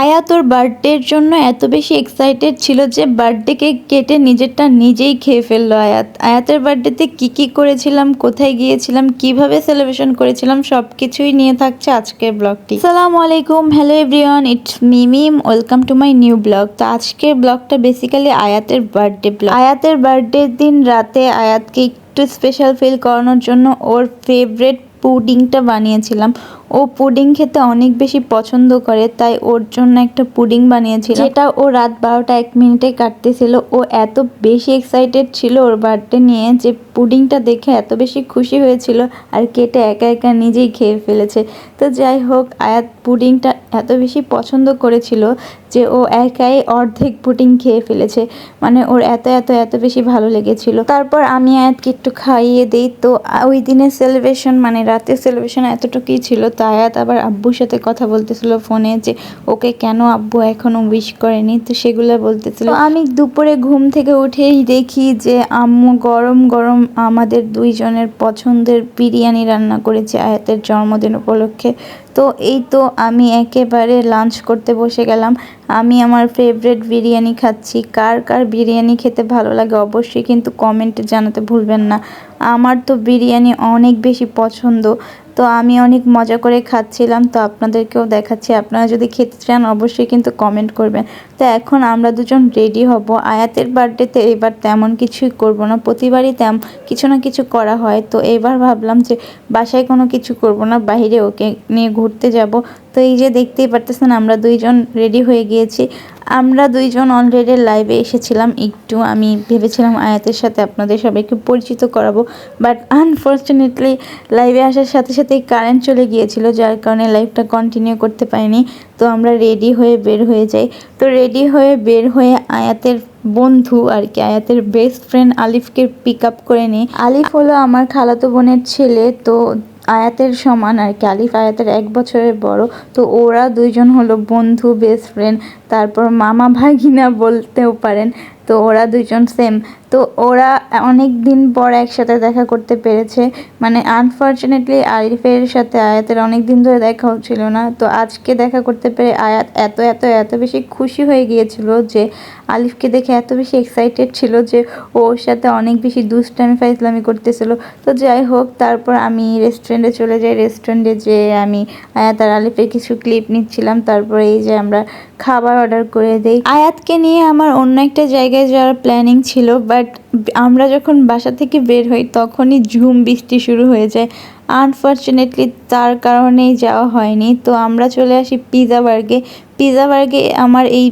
আয়াত ওর বার্থডের জন্য এত বেশি এক্সাইটেড ছিল যে বার্থডে কেক কেটে নিজেরটা নিজেই খেয়ে ফেলল আয়াত। আয়াতের বার্থডেতে কি কি করেছিলাম, কোথায় গিয়েছিলাম, কীভাবে সেলিব্রেশন করেছিলাম সব কিছুই নিয়ে থাকছে আজকের ব্লগটি। সালামু আলাইকুম hello everyone it's মিমিম welcome to my new blog তো আজকের ব্লগটা বেসিক্যালি আয়াতের বার্থডে ব্লগ আয়াতের বার্থডের দিন রাতে আয়াতকে একটু স্পেশাল ফিল করানোর জন্য ওর ফেভারেট পুডিংটা বানিয়েছিলাম। ও পুডিং খেতে অনেক বেশি পছন্দ করে, তাই ওর জন্য একটা পুডিং বানিয়েছিল যেটা ও রাত বারোটা এক মিনিটে কাটতেছিল। ও এত বেশি এক্সাইটেড ছিল ওর বার্থডে নিয়ে যে পুডিংটা দেখে এত বেশি খুশি হয়েছিল আর কেটে একা একা নিজেই খেয়ে ফেলেছে। তো যাই হোক, আয়াত পুডিংটা এত বেশি পছন্দ করেছিল যে ও একাই অর্ধেক পুডিং খেয়ে ফেলেছে। মানে ওর এত এত এত বেশি ভালো লেগেছিল। তারপর আমি আয়াতকে একটু খাইয়ে দিই। তো ওই দিনের সেলিব্রেশন মানে রাতের সেলিব্রেশন এতটুকুই ছিল। তো আয়াত আবার আব্বুর সাথে কথা বলতেছিল ফোনে যে, ওকে কেন আব্বু এখনও উইশ করেনি? তো সেগুলো বলতেছিল। আমি দুপুরে ঘুম থেকে উঠেই দেখি যে, আম্মু গরম গরম আমাদের দুইজনের পছন্দের বিরিয়ানি রান্না করেছে আয়াতের জন্মদিন উপলক্ষে। তো এই তো আমি একেবারে লাঞ্চ করতে বসে গেলাম। আমি আমার ফেভারেট বিরিয়ানি খাচ্ছি। কার কার বিরিয়ানি খেতে ভালো লাগে অবশ্যই কিন্তু কমেন্টে জানাতে ভুলবেন না। আমার তো বিরিয়ানি অনেক বেশি পছন্দ। তো আমি অনেক মজা করে খাচ্ছিলাম, তো আপনাদেরকেও দেখাচ্ছি। আপনারা যদি খেতে চান অবশ্যই কিন্তু কমেন্ট করবেন। তো এখন আমরা দুজন রেডি হব। আয়াতের বার্থডেতে এবার তেমন কিছুই করব না। প্রতিবারই তেম কিছু না কিছু করা হয়। তো এবার ভাবলাম যে বাসায় কোনো কিছু করব না, বাইরে ওকে নিয়ে ঘুরতে যাব। তো এই যে দেখতেই পারতেছেন, আমরা দুইজন রেডি হয়ে গিয়েছি। আমরা দুইজন অলরেডি লাইভে এসেছিলাম। একটু আমি ভেবেছিলাম আয়াতের সাথে আপনাদের সবাইকে পরিচিত করাবো। বাট আনফর্চুনেটলি লাইভে আসার সাথে সাথেই কারেন্ট চলে গিয়েছিল, যার কারণে লাইভটা কন্টিনিউ করতে পারিনি। তো আমরা রেডি হয়ে বের হয়ে যাই। তো রেডি হয়ে বের হয়ে আয়াতের বন্ধু আর কি, আয়াতের বেস্ট ফ্রেন্ড আলিফকে পিক আপ করে নিই। আলিফ হলো আমার খালাতো বোনের ছেলে, তো আয়াতের সমান আর কি আলিফ আয়াতের এক বছরের বড়। তো ওরা দুইজন হলো বন্ধু বেস্ট ফ্রেন্ড তারপর মামা ভাগিনা বলতেও পারেন। তো ওরা দুজন সেম তো ওরা অনেক দিন পর একসাথে দেখা করতে পেরেছে। মানে আনফর্চুনেটলি আরিফের সাথে আয়াতের অনেক দিন ধরে দেখা হচ্ছিল না। তো আজকে দেখা করতে পেরে আয়াত এত এত এত বেশি খুশি হয়ে গিয়েছিল যে আলিফকে দেখে এত বেশি এক্সাইটেড ছিল যে ওর সাথে অনেক বেশি দুষ্টামি, ফাইজলামি করতেছিল। তো যাই হোক, তারপর আমি রেস্টুরেন্টে চলে যাই। রেস্টুরেন্টে যে আমি আয়াত আর আলিফের কিছু ক্লিপ নিচ্ছিলাম। তারপরে এই যে আমরা খাবার অর্ডার করে দেই। আয়াতকে নিয়ে আমার অন্য একটা জায়গায় যাওয়ার প্ল্যানিং ছিল বাট আমরা যখন বাসা থেকে বের হই, তখনই ঝুম বৃষ্টি শুরু হয়ে যায়। আনফর্চুনেটলি তার কারণেই যাওয়া হয়নি। তো আমরা চলে আসি পিজা বার্গে। পিজা বার্গে আমার এই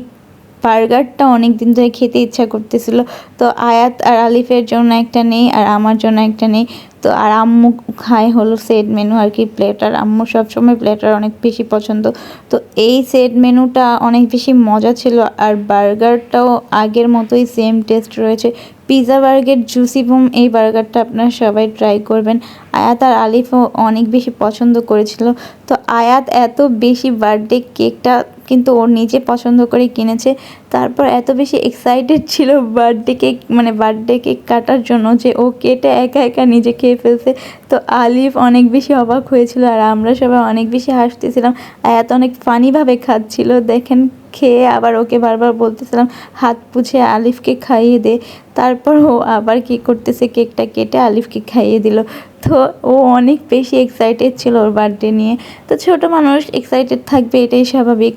বার্গারটা অনেক দিন ধরে খেতে ইচ্ছা করতেছিল। তো আয়াত আর আলিফের জন্য একটা নেই আর আমার জন্য একটা নেই। তো আর আম্মু খায় হলো সেট মেনু আর কি প্লেটার আম্মু সবসময় প্লেটার অনেক বেশি পছন্দ। তো এই সেট মেনুটা অনেক বেশি মজা ছিল আর বার্গারটাও আগের মতোই সেম টেস্ট রয়েছে। পিৎজা বার্গের জুসি বুম এই বার্গারটা আপনারা সবাই ট্রাই করবেন। আয়াত আর আলিফও অনেক বেশি পছন্দ করেছিল। তো আয়াত এত বেশি বার্থডে কেকটা কিন্তু ও নিজে পছন্দ করে কিনেছে। তারপর এত বেশি এক্সাইটেড ছিল বার্থডে কেক মানে বার্থডে কেক কাটার জন্য যে ও কেটে একা একা নিজে খেয়ে ফেলছে। তো আলিফ অনেক বেশি অবাক হয়েছিল আর আমরা সবাই অনেক বেশি হাসতেছিলাম। আয়াত অনেক ফানিভাবে খাচ্ছিল। দেখেন, খেয়ে আবার ওকে বারবার বলতেছিলাম, হাত পুছে আলিফকে খাইয়ে দে। তারপর ও আবার কি করতেছে কেকটা কেটে আলিফকে খাইয়ে দিল। তো ও অনেক বেশি এক্সাইটেড ছিল ওর বার্থডে নিয়ে। তো ছোট মানুষ এক্সাইটেড থাকবে, এটাই স্বাভাবিক।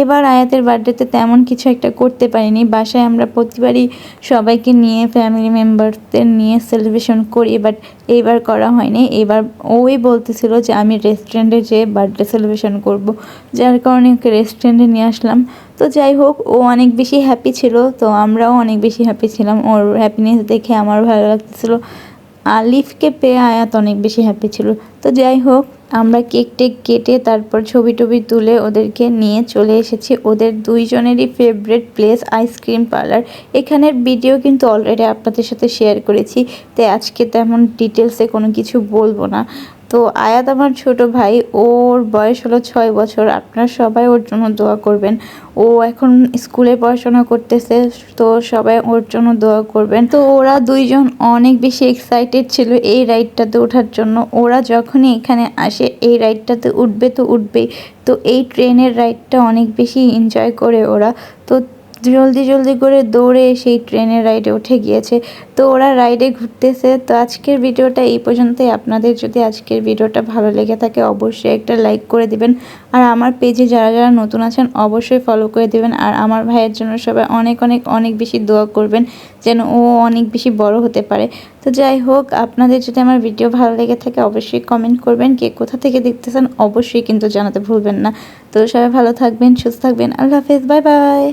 এবার আয়াতের বার্থডেতে তেমন কিছু একটা করতে পারিনি। বাসায় আমরা প্রতিবারই সবাইকে নিয়ে ফ্যামিলি মেম্বারদের নিয়ে সেলিব্রেশন করি বাট এইবার করা হয়নি। এবার ওই বলতেছিল যে, আমি রেস্টুরেন্টে যেয়ে বার্থডে সেলিব্রেশন করব। যার কারণে ওকে রেস্টুরেন্টে নিয়ে আসলাম। তো যাই হোক, ও অনেক বেশি হ্যাপি ছিল। তো আমরাও অনেক বেশি হ্যাপি ছিলাম। ওর হ্যাপিনেস দেখে আমার ভালো লাগতেছিলো। আলিফকে পেয়ে আয়াত অনেক বেশি হ্যাপি ছিল। তো যাই হোক, আমরা কেক টেক কেটে তারপর ছবি টবি তুলে ওদেরকে নিয়ে চলে এসেছি ওদের দুইজনেরই favourite place ice cream parlour এখানের ভিডিও কিন্তু অলরেডি আপনাদের সাথে শেয়ার করেছি তাই আজকে তেমন ডিটেলসে কোনো কিছু বলব না। তো আয়াত আমার ছোট ভাই, ওর বয়স হলো ছয় বছর। আপনারা সবাই ওর জন্য দোয়া করবেন। ও এখন স্কুলে পড়াশোনা করতেছে, তো সবাই ওর জন্য দোয়া করবেন। তো ওরা দুইজন অনেক বেশি এক্সাইটেড ছিল এই রাইডটাতে ওঠার জন্য। ওরা যখনই এখানে আসে, এই রাইডটাতে উঠবে তো উঠবেই। তো এই ট্রেনের রাইডটা অনেক বেশি এনজয় করে ওরা। তো জলদি জলদি করে দৌড়ে সেই ট্রেনের রাইডে উঠে গিয়েছে। তো ওরা রাইডে ঘুরতেছে। তো আজকের ভিডিওটা এই পর্যন্তই। আপনাদের যদি আজকের ভিডিওটা ভালো লেগে থাকে, অবশ্যই একটা লাইক করে দিবেন। আর আমার পেজে যারা যারা নতুন আছেন, অবশ্যই ফলো করে দিবেন। আর আমার ভাইয়ের জন্য সবাই অনেক অনেক অনেক বেশি দোয়া করবেন, যেন ও অনেক বেশি বড় হতে পারে। তো যাই হোক, আপনাদের যদি আমার ভিডিও ভালো লেগে থাকে, অবশ্যই কমেন্ট করবেন। কে কোথা থেকে দেখতেছেন, অবশ্যই কিন্তু জানাতে ভুলবেন না। তো সবাই ভালো থাকবেন, সুস্থ থাকবেন। আল্লাহ হাফেজ বাই বাই